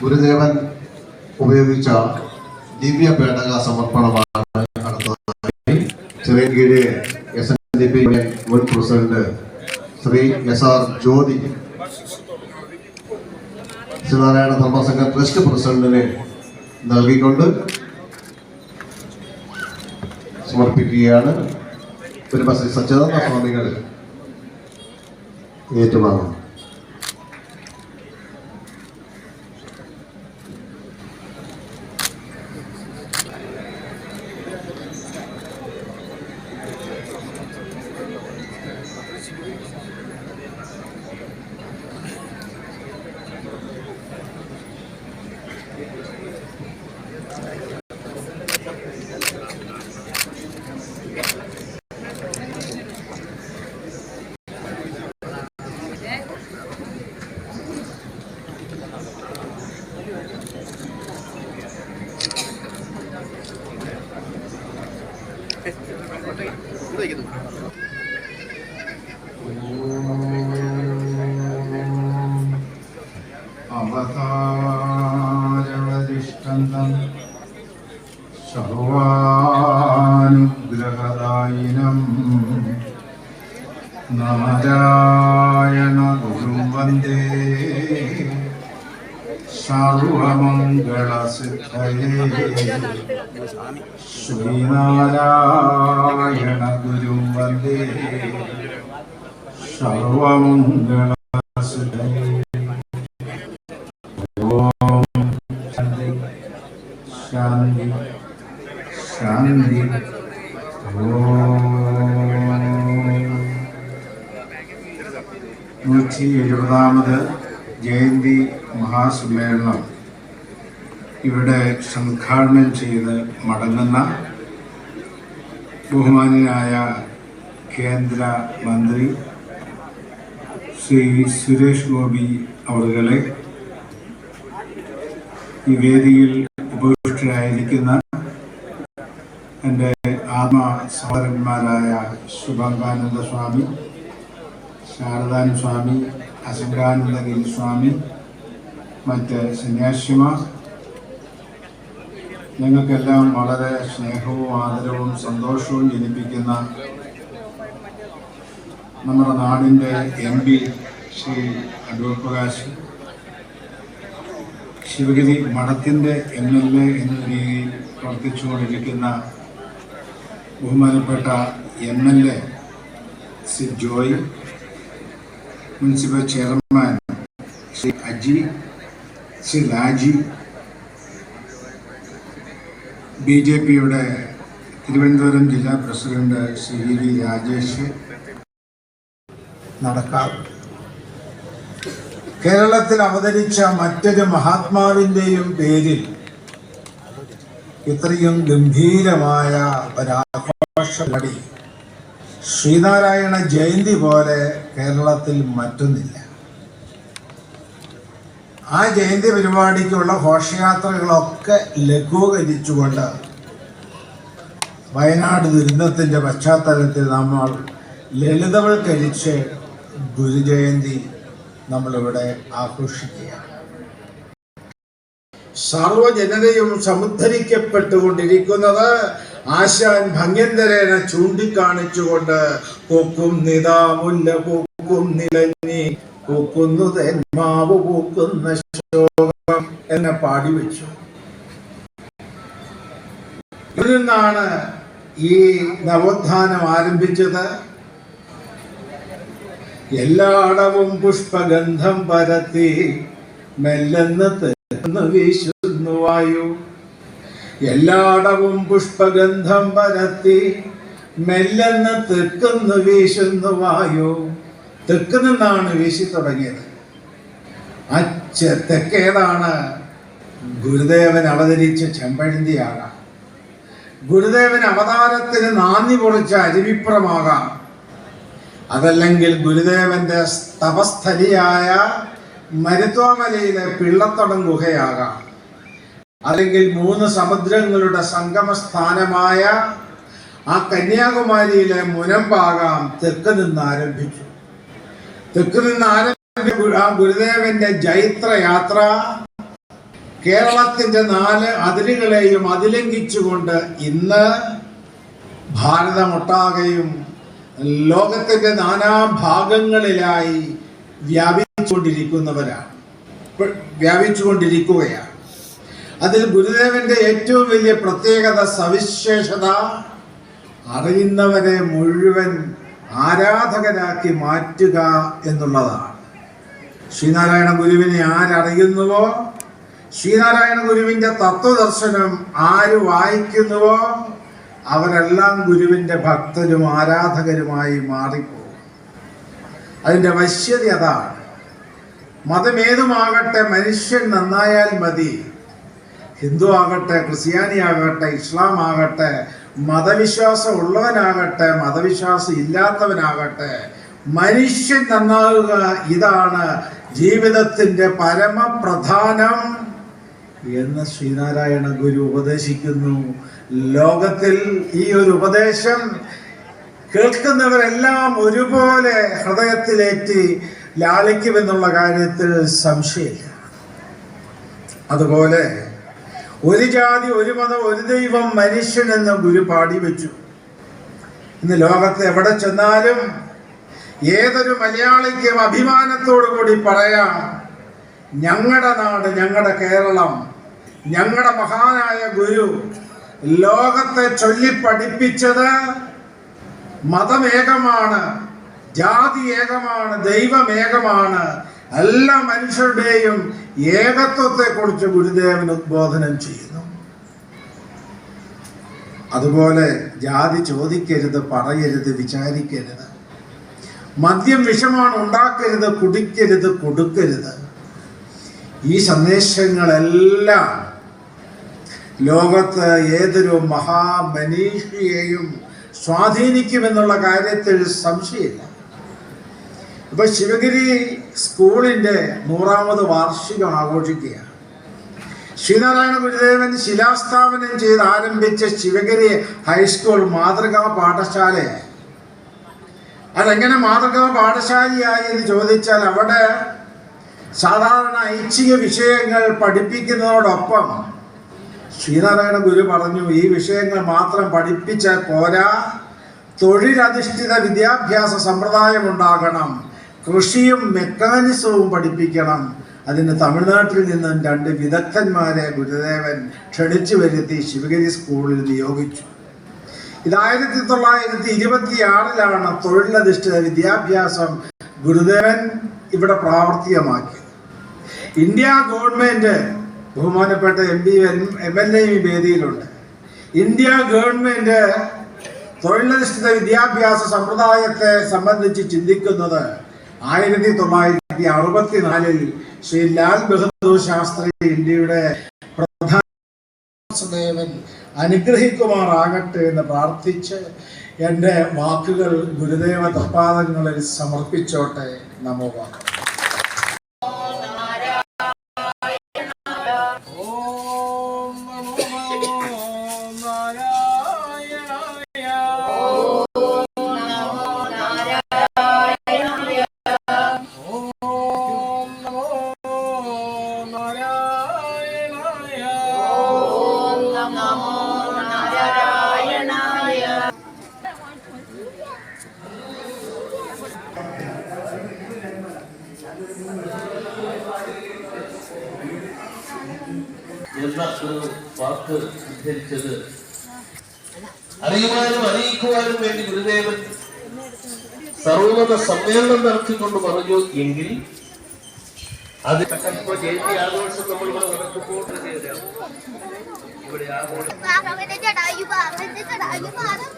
ഗുരുദേവൻ ഉപയോഗിച്ച ദിവ്യ പേടക സമർപ്പണമാണ് അടുത്തതായി Chirayinkeezhu S N D P മുൻ president Shri S R Jyothi. Sreenarayana Dharmasangha trust പ്രസിഡന്റിന് നൽകിക്കൊണ്ട് സമർപ്പിക്കുകയാണ്. ബസ് സച്ചിദാനന്ദ സ്വാമികൾ ഏറ്റുവാങ്ങും അവതാരവതിഷ്ഠന്തം സർവാനുഗ്രഹദായിനം നാരായണ ഗുരും വന്ദേ സർവമംഗളസിദ്ധയേ ശ്രീനാരായണ ഗുരും വന്ദേ സർവമംഗളസിദ്ധയേ ഓം ശാന്തി ശാന്തി നൂറ്റി എഴുപതാമത് ജയന്തി മഹാസമ്മേളനം. ഇവിടെ സംഘാടനം ചെയ്ത് മടങ്ങുന്ന ബഹുമാനായ കേന്ദ്ര മന്ത്രി ശ്രീ സുരേഷ് ഗോപി അവറുകളെ ഈ വേദിയിൽ ഉപവിഷ്ടരായിരിക്കുന്ന എന്റെ ആത്മ സഹോദരന്മാരായ ശുഭങ്കാനന്ദ സ്വാമി ശാരദാൻ സ്വാമി അശങ്കാനന്ദഗിരി സ്വാമി മറ്റ് സന്യാസിമാർ. ഞങ്ങൾക്കെല്ലാം വളരെ സ്നേഹവും ആദരവും സന്തോഷവും ജനിപ്പിക്കുന്ന നമ്മുടെ നാടിന്റെ എം പി ശ്രീ അടൂർ പ്രകാശ് ശിവഗിരി മഠത്തിന്റെ എം എൽ എ എന്ന രീതിയിൽ പ്രവർത്തിച്ചുകൊണ്ടിരിക്കുന്ന ബഹുമാനപ്പെട്ട M L A Shri Joy municipal chairman Shri Aji Shri Laji B J പിയുടെ തിരുവനന്തപുരം ജില്ലാ പ്രസിഡന്റ് ശ്രീ രാജേഷ് നടക്കാറുണ്ട്. കേരളത്തിൽ അവതരിച്ച മറ്റൊരു മഹാത്മാവിന്റെയും പേരിൽ ഇത്രയും ഗംഭീരമായ ഒരാഘോഷപടി ശ്രീനാരായണ ജയന്തി പോലെ കേരളത്തിൽ മറ്റൊന്നില്ല. ആ ജയന്തി പരിപാടിക്കുള്ള ഘോഷയാത്രകളൊക്കെ ലഘൂകരിച്ചുകൊണ്ട് വയനാട് ദുരന്തത്തിന്റെ പശ്ചാത്തലത്തിൽ നമ്മൾ ലളിതവൽക്കരിച്ച് ഗുരുജയന്തി നമ്മളിവിടെ ആഘോഷിക്കുകയാണ്. സർവജനതയും സമുദ്ധരിക്കപ്പെട്ടുകൊണ്ടിരിക്കുന്നത് ആശാൻ ഭംഗ്യന്തരേന ചൂണ്ടിക്കാണിച്ചുകൊണ്ട് പൂക്കും നിതാ മുല്ല പൂക്കും നിലഞ്ഞി പൂക്കുന്നു തെന്മാവ് പൂക്കുന്ന ശോകം എന്നെ പാടി വെച്ചു. ഇതിൽ നിന്നാണ് ഈ നവോത്ഥാനം ആരംഭിച്ചത്. എല്ലായിടവും പുഷ്പഗന്ധം പരത്തി മെല്ലെന്ന് തെന്ന് വീശുന്നു വായു. എല്ലാടവും പുഷ്പഗന്ധം പരത്തി മെല്ലെന്ന് തെക്കുന്ന് വീശുന്നു വായു. തെക്ക് വീശി തുടങ്ങിയത്. ചെ- തെക്കേതാണ്. ഗുരുദേവൻ അവതരിച്ച ചെമ്പഴന്തിയാകാം. ഗുരുദേവൻ അവതാരത്തിന് നാന്ദി കുറിച്ച അരുവിപ്രമാകാം. അതല്ലെങ്കിൽ ഗുരുദേവന്റെ തപസ്ഥലിയായ മരുത്വാമലയിലെ പിള്ളത്തടം ഗുഹയാകാം. അല്ലെങ്കിൽ മൂന്ന് സമുദ്രങ്ങളുടെ സംഗമ സ്ഥാനമായ ആ കന്യാകുമാരിയിലെ മുനമ്പാകാം തെക്ക് നിന്ന് ആരംഭിച്ചു. തെക്ക് നിന്ന് ആരംഭിച്ചു ആ ഗുരുദേവന്റെ ജൈത്രയാത്ര കേരളത്തിന്റെ നാല് അതിരുകളെയും അതിലംഘിച്ചുകൊണ്ട് ഇന്ന് ഭാരതമൊട്ടാകെയും ലോകത്തിന്റെ നാനാഭാഗങ്ങളിലായി വ്യാപിച്ചുകൊണ്ടിരിക്കുന്നവരാണ്. ഇപ്പ- വ്യാപിച്ചുകൊണ്ടിരിക്കുകയാണ്. അതിൽ ഗുരുദേവന്റെ ഏറ്റവും വലിയ പ്രത്യേകത സവിശേഷത അറിയുന്നവരെ മുഴുവൻ ആരാധകരാക്കി മാറ്റുക എന്നുള്ളതാണ്. ശ്രീനാരായണ ഗുരുവിനെ ആരറിയുന്നുവോ? ശ്രീനാരായണ ഗുരുവിന്റെ തത്വദർശനം ആര് വായിക്കുന്നുവോ? അവരെല്ലാം ഗുരുവിന്റെ ഭക്തരും ആരാധകരുമായി മാറിപ്പോകും. അതിന്റെ വശ്യത അതാണ്. മതമേതുമാകട്ടെ മനുഷ്യൻ നന്നായാൽ മതി. ഹിന്ദു ആകട്ടെ ക്രിസ്ത്യാനി ആകട്ടെ ഇസ്ലാം ആകട്ടെ മതവിശ്വാസം ഉള്ളവനാകട്ടെ മതവിശ്വാസം ഇല്ലാത്തവനാകട്ടെ മനുഷ്യൻ നന്നാകുക ഇതാണ് ജീവിതത്തിന്റെ പരമപ്രധാനം. എന്ന് ശ്രീനാരായണ ഗുരു ഉപദേശിക്കുന്നു. ലോകത്തിൽ ഈ ഒരു ഉപദേശം കേൾക്കുന്നവരെല്ലാം ഒരുപോലെ ഹൃദയത്തിലേറ്റി ലാളിക്കുമെന്നുള്ള കാര്യത്തിൽ സംശയമില്ല. അതുപോലെ ഒരു ജാതി ഒരു മതം ഒരു ദൈവം മനുഷ്യൻ എന്ന് ഗുരു പാടി വെച്ചു. ഇന്ന് ലോകത്ത് എവിടെ ചെന്നാലും ഏതൊരു മലയാളിക്കും അഭിമാനത്തോടു കൂടി പറയാം ഞങ്ങളുടെ നാട് ഞങ്ങളുടെ കേരളം ഞങ്ങളുടെ മഹാനായ ഗുരു ലോകത്തെ ചൊല്ലി പഠിപ്പിച്ചത് മതമേകമാണ് ജാതി ഏകമാണ് ദൈവമേകമാണ്. എല്ലാ മനുഷ്യരുടെയും ഏകത്വത്തെ കുറിച്ച് ഗുരുദേവൻ ഉദ്ബോധനം ചെയ്യുന്നു. അതുപോലെ ജാതി ചോദിക്കരുത് പറയരുത് വിചാരിക്കരുത്. മദ്യം വിഷമാണ് ഉണ്ടാക്കരുത് കുടിക്കരുത് കൊടുക്കരുത്. ഈ സന്ദേശങ്ങളെല്ലാം ലോകത്ത് ഏതൊരു മഹാമനീഷിയെയും സ്വാധീനിക്കുമെന്നുള്ള കാര്യത്തിൽ സംശയമില്ല. ഇപ്പൊ ശിവഗിരി സ്കൂളിന്റെ നൂറാമത് വാർഷികം ആഘോഷിക്കുകയാണ്. ശ്രീനാരായണ ഗുരുദേവൻ ശിലാസ്ഥാപനം ചെയ്ത് ആരംഭിച്ച ശിവഗിരി ഹൈസ്കൂൾ മാതൃകാ പാഠശാലയായി അതെങ്ങനെ മാതൃകാ പാഠശാലയായി എന്ന് ചോദിച്ചാൽ അവിടെ സാധാരണ ഐച്ഛിക വിഷയങ്ങൾ പഠിപ്പിക്കുന്നതോടൊപ്പം ശ്രീനാരായണ ഗുരു പറഞ്ഞു ഈ വിഷയങ്ങൾ മാത്രം പഠിപ്പിച്ച പോരാ. തൊഴിലധിഷ്ഠിത വിദ്യാഭ്യാസ സമ്പ്രദായം ഉണ്ടാകണം. കൃഷിയും മെക്കാനിസവും പഠിപ്പിക്കണം. അതിന് തമിഴ്നാട്ടിൽ നിന്നും രണ്ട് വിദഗ്ധന്മാരെ ഗുരുദേവൻ ക്ഷണിച്ചു വരുത്തി ശിവഗിരി സ്കൂളിൽ നിയോഗിച്ചു. ഇത് ആയിരത്തി തൊള്ളായിരത്തി ഇരുപത്തി ആറിലാണ് തൊഴിലധിഷ്ഠിത വിദ്യാഭ്യാസം ഗുരുദേവൻ ഇവിടെ പ്രാവർത്തികമാക്കിയത്. ഇന്ത്യ ഗവൺമെന്റ് ബഹുമാനപ്പെട്ട എം പി എം എൽ എയും ഈ വേദിയിലുണ്ട്. ഇന്ത്യ ഗവൺമെന്റ് തൊഴിലധിഷ്ഠിത വിദ്യാഭ്യാസ സമ്പ്രദായത്തെ സംബന്ധിച്ച് ചിന്തിക്കുന്നത് ആയിരത്തി തൊള്ളായിരത്തി അറുപത്തിനാലിൽ ശ്രീ ലാൽ ബഹദൂർ ശാസ്ത്രി ഇന്ത്യയുടെ പ്രധാനദേവൻ അനുഗ്രഹിക്കുമാറാകട്ടെ എന്ന് പ്രാർത്ഥിച്ച് എന്റെ വാക്കുകൾ ഗുരുദേവ തപാദങ്ങളിൽ സമർപ്പിച്ചോട്ടെ. നമോ വാക്ക് എന്ന ഒരു വാക്ക് ഉദ്ധരിച്ചത്. അറിയുവാനും അറിയിക്കുവാനും വേണ്ടി ഗുരുദേവൻ സർവമത സമ്മേളനം നടത്തിക്കൊണ്ട് പറഞ്ഞു എങ്കിൽ അത് ജയന്തി ആഘോഷം നമ്മൾ ഇവിടെ നടക്കുമ്പോൾ ഇവിടെ ആഘോഷം. ചടായു മാറും